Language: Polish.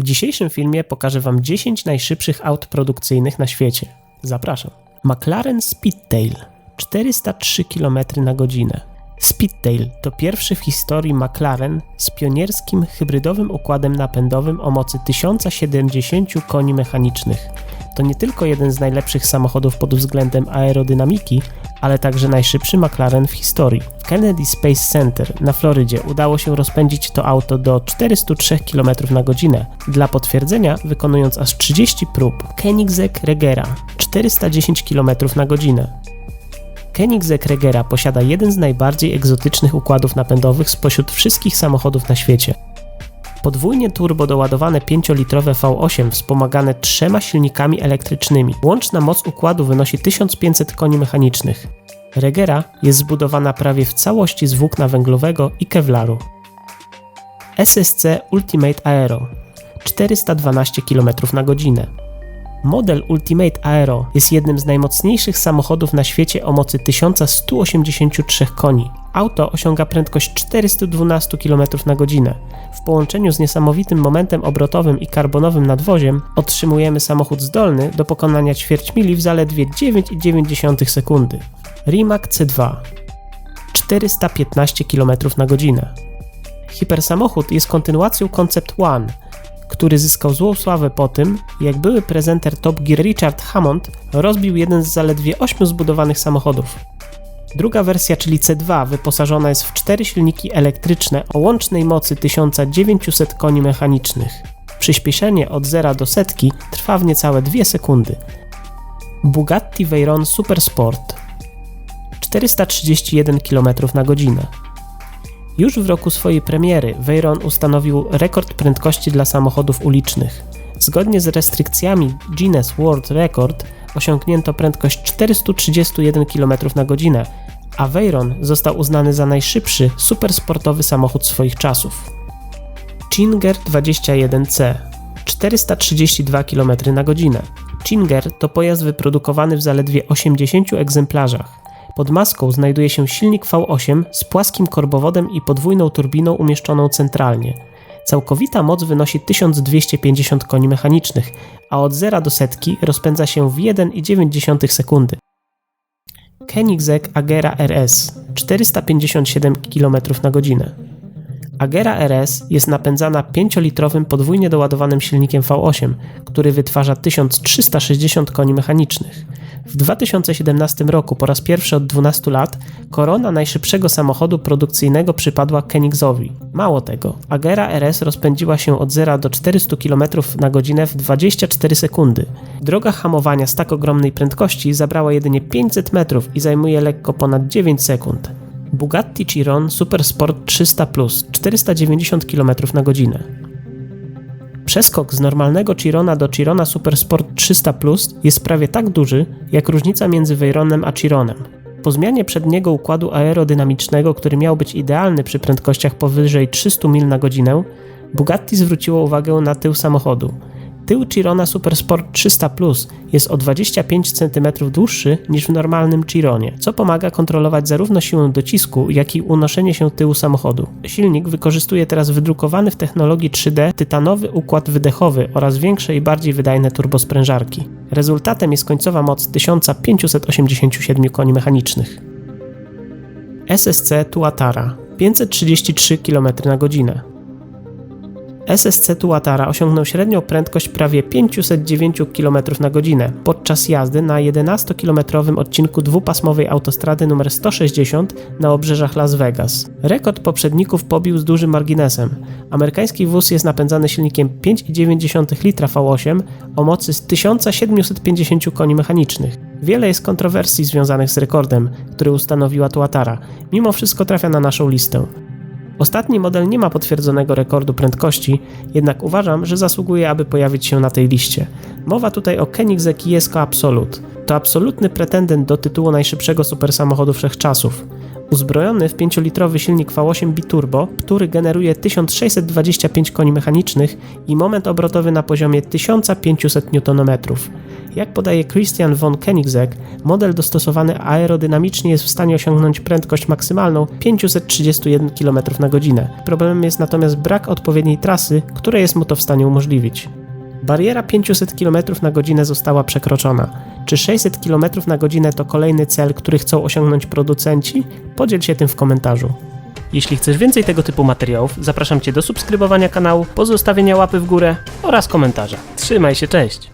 W dzisiejszym filmie pokażę Wam 10 najszybszych aut produkcyjnych na świecie. Zapraszam. McLaren Speedtail 403 km na godzinę. Speedtail to pierwszy w historii McLaren z pionierskim hybrydowym układem napędowym o mocy 1070 koni mechanicznych. To nie tylko jeden z najlepszych samochodów pod względem aerodynamiki, ale także najszybszy McLaren w historii. W Kennedy Space Center na Florydzie udało się rozpędzić to auto do 403 km na godzinę, dla potwierdzenia wykonując aż 30 prób. Koenigsegg Regera 410 km na godzinę. Koenigsegg Regera posiada jeden z najbardziej egzotycznych układów napędowych spośród wszystkich samochodów na świecie. Podwójnie turbo doładowane 5-litrowe V8 wspomagane trzema silnikami elektrycznymi. Łączna moc układu wynosi 1500 koni mechanicznych. Regera jest zbudowana prawie w całości z włókna węglowego i kevlaru. SSC Ultimate Aero 412 km na godzinę. Model Ultimate Aero jest jednym z najmocniejszych samochodów na świecie o mocy 1183 koni. Auto osiąga prędkość 412 km na godzinę. W połączeniu z niesamowitym momentem obrotowym i karbonowym nadwoziem otrzymujemy samochód zdolny do pokonania ćwierć mili w zaledwie 9,9 sekundy. Rimac C2 415 km na godzinę. Hipersamochód jest kontynuacją Concept One, który zyskał złą sławę po tym, jak były prezenter Top Gear Richard Hammond rozbił jeden z zaledwie ośmiu zbudowanych samochodów. Druga wersja, czyli C2, wyposażona jest w cztery silniki elektryczne o łącznej mocy 1900 koni mechanicznych. Przyspieszenie od 0 do setki trwa w niecałe 2 sekundy. Bugatti Veyron Supersport 431 km na godzinę. Już w roku swojej premiery Veyron ustanowił rekord prędkości dla samochodów ulicznych. Zgodnie z restrykcjami Guinness World Record osiągnięto prędkość 431 km na godzinę, a Veyron został uznany za najszybszy supersportowy samochód swoich czasów. Chinger 21C 432 km na godzinę. Chinger to pojazd wyprodukowany w zaledwie 80 egzemplarzach. Pod maską znajduje się silnik V8 z płaskim korbowodem i podwójną turbiną umieszczoną centralnie. Całkowita moc wynosi 1250 koni mechanicznych, a od 0 do setki rozpędza się w 1,9 sekundy. Koenigsegg Agera RS 457 km na godzinę. Agera RS jest napędzana 5-litrowym podwójnie doładowanym silnikiem V8, który wytwarza 1360 koni mechanicznych. W 2017 roku po raz pierwszy od 12 lat korona najszybszego samochodu produkcyjnego przypadła Koenigsowi. Mało tego, Agera RS rozpędziła się od 0 do 400 km na godzinę w 24 sekundy. Droga hamowania z tak ogromnej prędkości zabrała jedynie 500 metrów i zajmuje lekko ponad 9 sekund. Bugatti Chiron Supersport 300 Plus 490 km na godzinę. Przeskok z normalnego Chirona do Chirona Supersport 300 Plus jest prawie tak duży, jak różnica między Veyronem a Chironem. Po zmianie przedniego układu aerodynamicznego, który miał być idealny przy prędkościach powyżej 300 mil na godzinę, Bugatti zwróciło uwagę na tył samochodu. Tył Chirona Supersport 300 Plus jest o 25 cm dłuższy niż w normalnym Chironie, co pomaga kontrolować zarówno siłę docisku, jak i unoszenie się tyłu samochodu. Silnik wykorzystuje teraz wydrukowany w technologii 3D tytanowy układ wydechowy oraz większe i bardziej wydajne turbosprężarki. Rezultatem jest końcowa moc 1587 koni mechanicznych. SSC Tuatara 533 km na godzinę. SSC Tuatara osiągnął średnią prędkość prawie 509 km na godzinę podczas jazdy na 11-kilometrowym odcinku dwupasmowej autostrady nr 160 na obrzeżach Las Vegas. Rekord poprzedników pobił z dużym marginesem. Amerykański wóz jest napędzany silnikiem 5,9 litra V8 o mocy z 1750 koni mechanicznych. Wiele jest kontrowersji związanych z rekordem, który ustanowiła Tuatara. Mimo wszystko trafia na naszą listę. Ostatni model nie ma potwierdzonego rekordu prędkości, jednak uważam, że zasługuje, aby pojawić się na tej liście. Mowa tutaj o Koenigsegg Jesko Absolute. To absolutny pretendent do tytułu najszybszego supersamochodu wszechczasów. Uzbrojony w 5-litrowy silnik V8 biturbo, który generuje 1625 koni mechanicznych i moment obrotowy na poziomie 1500 Nm. Jak podaje Christian von Koenigsegg, model dostosowany aerodynamicznie jest w stanie osiągnąć prędkość maksymalną 531 km na godzinę. Problemem jest natomiast brak odpowiedniej trasy, która jest mu to w stanie umożliwić. Bariera 500 km na godzinę została przekroczona. Czy 600 km na godzinę to kolejny cel, który chcą osiągnąć producenci? Podziel się tym w komentarzu. Jeśli chcesz więcej tego typu materiałów, zapraszam Cię do subskrybowania kanału, pozostawienia łapy w górę oraz komentarza. Trzymaj się, cześć!